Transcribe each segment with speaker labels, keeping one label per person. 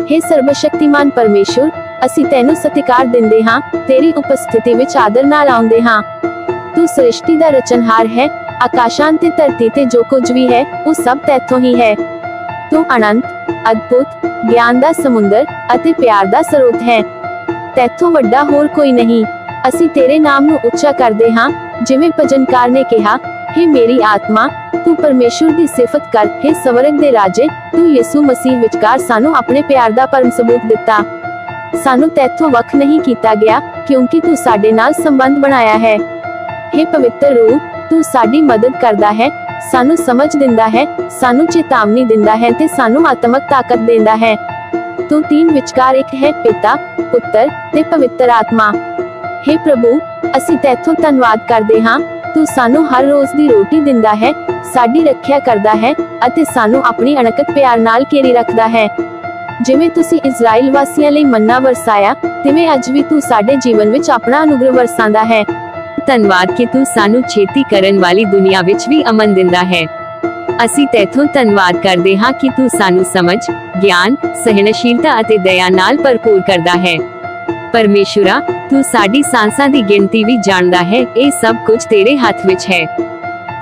Speaker 1: हे ਸਰਬਸ਼ਕਤੀਮਾਨ ਪਰਮੇਸ਼ੁਰ, ਅਸੀਂ ਤੈਨੂੰ ਸਤਿਕਾਰ ਦਿੰਦੇ ਹਾਂ, ਤੇਰੀ ਉਪਸਥਿਤੀ ਵਿੱਚ ਆਦਰ ਨਾਲ ਆਉਂਦੇ ਹਾਂ। ਤੂੰ ਸ੍ਰਿਸ਼ਟੀ ਦਾ ਰਚਨਹਾਰ ਹੈ, ਆਕਾਸ਼ਾਂ ਤੇ ਧਰਤੀ ਤੇ ਜੋ ਕੁਝ ਵੀ ਹੈ, ਉਹ ਸਭ ਤੇਥੋਂ ਹੀ ਹੈ। ਤੂੰ ਅਨੰਤ, ਅਦਭੁਤ, ਗਿਆਨ ਦਾ ਸਮੁੰਦਰ ਅਤੇ ਪਿਆਰ ਦਾ ਸਰੋਤ ਹੈ। ਤੇਥੋਂ ਵੱਡਾ ਹੋਰ ਕੋਈ ਨਹੀਂ। ਅਸੀਂ ਤੇਰੇ ਨਾਮ ਨੂੰ ਉੱਚਾ ਕਰਦੇ ਹਾਂ, ਜਿਵੇਂ ਭਜਨਕਾਰ ਨੇ ਕਿਹਾ हे ਮੇਰੀ ਆਤਮਾ ਤੂੰ ਪਰਮੇਸ਼ੁਰ ਦੀ ਸਿਫਤ ਕਰ हे ਸਵਰਗ ਦੇ ਰਾਜੇ ਤੂੰ ਯਿਸੂ ਮਸੀਹ ਵਿਚਕਾਰ ਸਾਨੂੰ ਆਪਣੇ ਪਿਆਰ ਦਾ ਪਰਮ ਸਬੂਤ ਦਿੱਤਾ ਸਾਨੂੰ ਤੇਥੋਂ ਵੱਖ ਨਹੀਂ ਕੀਤਾ ਗਿਆ ਕਿਉਂਕਿ ਤੂੰ ਸਾਡੇ ਨਾਲ ਸੰਬੰਧ ਬਣਾਇਆ ਹੈ हे ਪਵਿੱਤਰ ਰੂਹ ਤੂੰ ਸਾਡੀ ਮਦਦ ਕਰਦਾ ਹੈ ਸਾਨੂੰ ਸਮਝ ਦਿੰਦਾ ਹੈ ਸਾਨੂੰ ਚੇਤਾਵਨੀ ਦਿੰਦਾ ਹੈ ਤੇ ਸਾਨੂੰ ਆਤਮਕ ਤਾਕਤ ਦਿੰਦਾ ਹੈ ਤੂੰ ਤੀਨ ਵਿਚਕਾਰ ਇੱਕ ਹੈ ਪਿਤਾ ਪੁੱਤਰ ਤੇ ਪਵਿੱਤਰ ਆਤਮਾ हे ਪ੍ਰਭੂ ਅਸੀਂ ਤੇਥੋਂ ਧੰਨਵਾਦ ਕਰਦੇ ਹਾਂ ਤੂੰ ਸਾਨੂੰ ਹਰ ਰੋਜ਼ ਦੀ ਰੋਟੀ ਦਿੰਦਾ ਹੈ, ਸਾਡੀ ਰੱਖਿਆ ਕਰਦਾ ਹੈ ਅਤੇ ਸਾਨੂੰ ਆਪਣੀ ਅਣਕਤ ਪਿਆਰ ਨਾਲ ਕੇਰੀ ਰੱਖਦਾ ਹੈ। ਜਿਵੇਂ ਤੁਸੀਂ ਇਜ਼ਰਾਈਲ ਵਾਸੀਆਂ ਲਈ ਮੰਨਾ ਵਰਸਾਇਆ, ਤਿਵੇਂ ਅੱਜ ਵੀ ਤੂੰ ਸਾਡੇ ਜੀਵਨ ਵਿੱਚ ਆਪਣਾ ਅਨੁਗ੍ਰਹ ਵਰਸਾਂਦਾ ਹੈ।
Speaker 2: ਧੰਨਵਾਦ ਕਿ ਤੂੰ ਸਾਨੂੰ ਛੇਤੀ ਕਰਨ ਵਾਲੀ ਦੁਨੀਆ ਵਿੱਚ ਵੀ ਅਮਨ ਦਿੰਦਾ ਹੈ। ਅਸੀਂ ਤੇਥੋਂ ਧੰਨਵਾਦ ਕਰਦੇ ਹਾਂ ਕਿ ਤੂੰ ਸਾਨੂੰ ਸਮਝ, ਗਿਆਨ, ਸਹਿਣਸ਼ੀਲਤਾ ਅਤੇ ਦਇਆ ਨਾਲ ਭਰਪੂਰ ਕਰਦਾ ਹੈ। ਪਰਮੇਸ਼ੁਰਾ, ਤੂੰ ਸਾਡੀ ਸਾਂਸਾਂ ਦੀ ਗਿਣਤੀ ਵੀ ਜਾਣਦਾ ਹੈ, ਇਹ ਸਭ ਕੁਝ ਤੇਰੇ ਹੱਥ ਵਿੱਚ ਹੈ।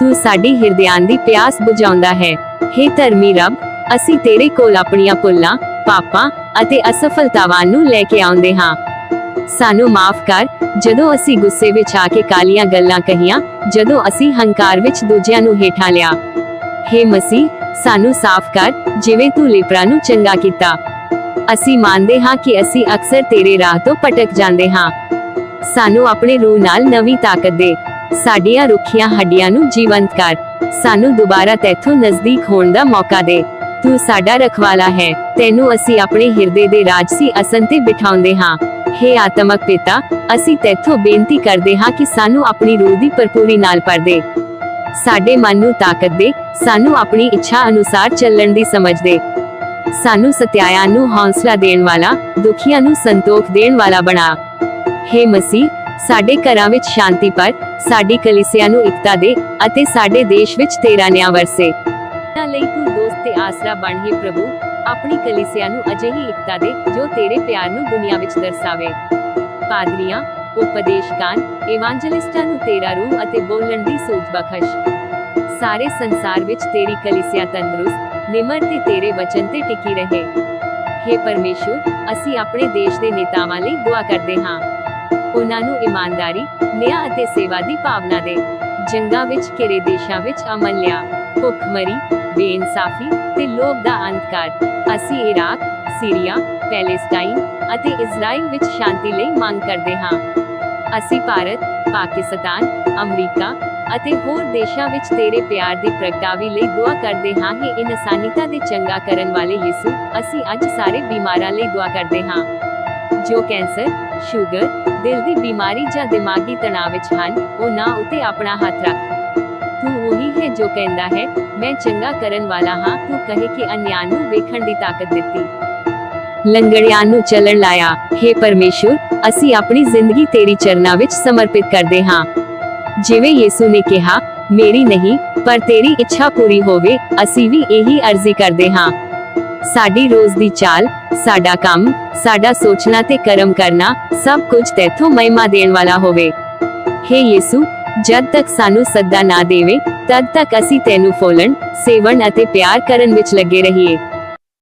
Speaker 2: ਤੂੰ ਸਾਡੀ ਹਿਰਦਿਆਂ ਦੀ ਪਿਆਸ ਬੁਝਾਉਂਦਾ ਹੈ। हे ਧਰਮੀ ਰੱਬ, ਅਸੀਂ ਤੇਰੇ ਕੋਲ ਆਪਣੀਆਂ ਭੁੱਲਾਂ, ਪਾਪਾਂ ਅਤੇ ਅਸਫਲਤਾਵਾਂ ਨੂੰ ਲੈ ਕੇ ਆਉਂਦੇ ਹਾਂ। ਸਾਨੂੰ ਮਾਫ ਕਰ, ਜਦੋਂ ਅਸੀਂ ਗੁੱਸੇ ਵਿੱਚ ਆ ਕੇ ਕਾਲੀਆਂ ਗੱਲਾਂ ਕਹੀਆਂ, ਜਦੋਂ ਅਸੀਂ ਹੰਕਾਰ ਵਿੱਚ ਦੂਜਿਆਂ ਨੂੰ ਹੇਠਾਂ ਲਿਆ। हे ਮਸੀਹ, ਸਾਨੂੰ ਸਾਫ਼ ਕਰ, ਜਿਵੇਂ ਤੂੰ ਲਿਪਰਾ ਨੂੰ ਚੰਗਾ ਕੀਤਾ। ਅਸੀਂ ਮੰਨਦੇ ਹਾਂ ਕਿ ਅਸੀਂ ਅਕਸਰ ਤੇਰੇ ਰਾਹ ਤੋਂ ਭਟਕ ਜਾਂਦੇ ਹਾਂ। ਸਾਨੂੰ ਆਪਣੇ ਰੂਹ ਨਾਲ ਨਵੀਂ ਤਾਕਤ ਦੇ। ਸਾਡੀਆਂ ਰੁੱਖੀਆਂ ਹੱਡੀਆਂ ਨੂੰ ਜੀਵੰਤ ਕਰ। ਸਾਨੂੰ ਦੁਬਾਰਾ ਤੇਥੋਂ ਨਜ਼ਦੀਕ ਹੋਣ ਦਾ ਮੌਕਾ ਦੇ। ਤੂੰ ਸਾਡਾ ਰਖਵਾਲਾ ਹੈ। ਤੈਨੂੰ ਅਸੀਂ ਆਪਣੇ ਹਿਰਦੇ ਦੇ ਰਾਜਸੀ ਅਸਨ ਤੇ ਬਿਠਾਉਂਦੇ ਹਾਂ। हे ਆਤਮਕ ਪਿਤਾ, ਅਸੀਂ ਤੇਥੋਂ ਬੇਨਤੀ ਕਰਦੇ ਹਾਂ ਕਿ ਸਾਨੂੰ ਆਪਣੀ ਰੂਹ ਦੀ ਭਰਪੂਰੀ ਨਾਲ ਭਰ ਦੇ। ਸਾਡੇ ਮਨ ਨੂੰ ਤਾਕਤ ਦੇ। ਸਾਨੂੰ ਆਪਣੀ ਇੱਛਾ ਅਨੁਸਾਰ ਚੱਲਣ ਦੀ ਸਮਝ ਦੇ। ਸਾਨੂੰ ਸਤਿਆਇਆਂ ਨੂੰ ਹੌਸਲਾ ਦੇਣ ਵਾਲਾ, ਦੁਖੀਆਂ ਨੂੰ ਸੰਤੋਖ ਦੇਣ ਵਾਲਾ ਬਣਾ। ਹੇ ਮਸੀਹ, ਸਾਡੇ ਘਰਾਂ ਵਿੱਚ ਸ਼ਾਂਤੀ ਪਰ, ਸਾਡੀ ਕਲੀਸਿਆ ਨੂੰ ਇਕਤਾ ਦੇ ਅਤੇ ਸਾਡੇ ਦੇਸ਼ ਵਿੱਚ ਤੇਰਾ ਨਿਆਂ ਵਰਸੇ। ਨਾ ਲਈ ਤੂੰ ਦੋਸਤ ਤੇ ਆਸਰਾ ਬਣ ਹੈ ਪ੍ਰਭੂ, ਆਪਣੀ ਕਲੀਸਿਆ ਨੂੰ ਅਜਿਹੀ ਇਕਤਾ ਦੇ ਜੋ ਤੇਰੇ ਪਿਆਰ ਨੂੰ ਦੁਨੀਆ ਵਿੱਚ ਦਰਸਾਵੇ। ਪਾਦਰੀਆਂ, ਉਪਦੇਸ਼ਕਾਂ ਇਵਾਂਜਲਿਸਟਾਂ ਨੂੰ ਤੇਰਾ ਰੂਹ ਅਤੇ ਬੋਲਣ ਦੀ ਸੂਝ ਬਖਸ਼। ਸਾਰੇ ਸੰਸਾਰ ਵਿੱਚ ਤੇਰੀ ਕਲੀਸਿਆ ਤੰਦਰੁਸਤ ਨਿਮਰ ਤੇ ਤੇਰੇ ਵਚਨ ਤੇ ਟਿਕੀ ਰਹੇ। हे ਪਰਮੇਸ਼ੁਰ, ਅਸੀਂ ਆਪਣੇ ਦੇਸ਼ ਦੇ ਨੇਤਾਵਾਂ ਲਈ ਦੁਆ ਕਰਦੇ ਹਾਂ। ਉਹਨਾਂ ਨੂੰ ਇਮਾਨਦਾਰੀ, ਨਿਆਂ ਅਤੇ ਸੇਵਾ ਦੀ ਭਾਵਨਾ ਦੇ। ਜੰਗਾਂ ਵਿੱਚ, ਘਿਰੇ ਦੇਸ਼ਾਂ ਵਿੱਚ ਅਮਨ ਲਿਆ। ਭੁੱਖਮਰੀ, ਬੇਇਨਸਾਫੀ ਤੇ ਲੋਭ ਦਾ ਅੰਤ ਕਰ ਅਸੀਂ ਇਰਾਕ, ਸੀਰੀਆ, ਪੈਲੇਸਟਾਈਨ ਅਤੇ ਇਜ਼ਰਾਈਲ ਵਿੱਚ ਸ਼ਾਂਤੀ ਲਈ ਮੰਗ ਕਰਦੇ ਹਾਂ। ਅਸੀਂ ਭਾਰਤ, ਪਾਕਿਸਤਾਨ, ਅਮਰੀਕਾ ਅਤੇ ਹੋਰ ਦੇਸ਼ਾਂ ਵਿੱਚ ਤੇਰੇ ਪਿਆਰ ਦੀ ਪ੍ਰਗਟਾਵੇ ਲਈ ਦੁਆ ਕਰਦੇ ਹਾਂ ਕਿ ਇਨਸਾਨੀਅਤ ਦੇ ਚੰਗਾ ਕਰਨ ਵਾਲੇ ਯਿਸੂ ਅਸੀਂ ਅੱਜ ਸਾਰੇ ਬਿਮਾਰਾਂ ਲਈ ਦੁਆ ਕਰਦੇ ਹਾਂ। ਜੋ ਕੈਂਸਰ, ਸ਼ੂਗਰ, ਦਿਲ ਦੀ ਬਿਮਾਰੀ ਜਾਂ ਦਿਮਾਗੀ ਤਣਾਅ ਵਿੱਚ ਹਨ, ਉਹ ਨਾ ਉਤੇ ਆਪਣਾ ਹੱਥ ਰੱਖ। ਤੂੰ ਉਹੀ ਹੈ ਜੋ ਕਹਿੰਦਾ ਹੈ, ਮੈਂ ਚੰਗਾ ਕਰਨ ਵਾਲਾ ਹਾਂ। ਤੂੰ ਕਹੇ ਕਿ ਅਨਿਆਂ ਨੂੰ ਵੇਖਣ ਦੀ ਤਾਕਤ ਦਿੱਤੀ। ਲੰਗੜਿਆਂ ਨੂੰ ਚਲਣ ਲਾਇਆ। हे ਪਰਮੇਸ਼ੁਰ, ਅਸੀਂ ਆਪਣੀ ਜ਼ਿੰਦਗੀ ਤੇਰੀ ਚਰਨਾਂ ਵਿੱਚ ਸਮਰਪਿਤ ਕਰਦੇ ਹਾਂ। ਜਿਵੇਂ ਯਿਸੂ ਨੇ ਕਿਹਾ, ਮੇਰੀ ਨਹੀਂ, ਪਰ ਤੇਰੀ ਇੱਛਾ ਪੂਰੀ ਹੋਵੇ, ਅਸੀਂ ਵੀ ਇਹੀ ਅਰਜ਼ੀ ਕਰਦੇ ਹਾਂ। ਸਾਡੀ ਰੋਜ਼ ਦੀ ਚਾਲ, ਸਾਡਾ ਕੰਮ, ਸਾਡਾ ਸੋਚਣਾ ਤੇ ਕਰਮ ਕਰਨਾ, ਸਭ ਕੁਝ ਤੇਥੋਂ ਮਹਿਮਾ ਦੇਣ ਵਾਲਾ ਹੋਵੇ। हे ਯਿਸੂ, ਜਦ ਤੱਕ ਸਾਨੂੰ ਸੱਦਾ ਨਾ ਦੇਵੇ, ਤਦ ਤੱਕ ਅਸੀਂ ਤੈਨੂੰ ਫੋਲਣ, ਸੇਵਣ ਅਤੇ ਪਿਆਰ ਕਰਨ ਵਿੱਚ ਲੱਗੇ ਰਹੀਏ।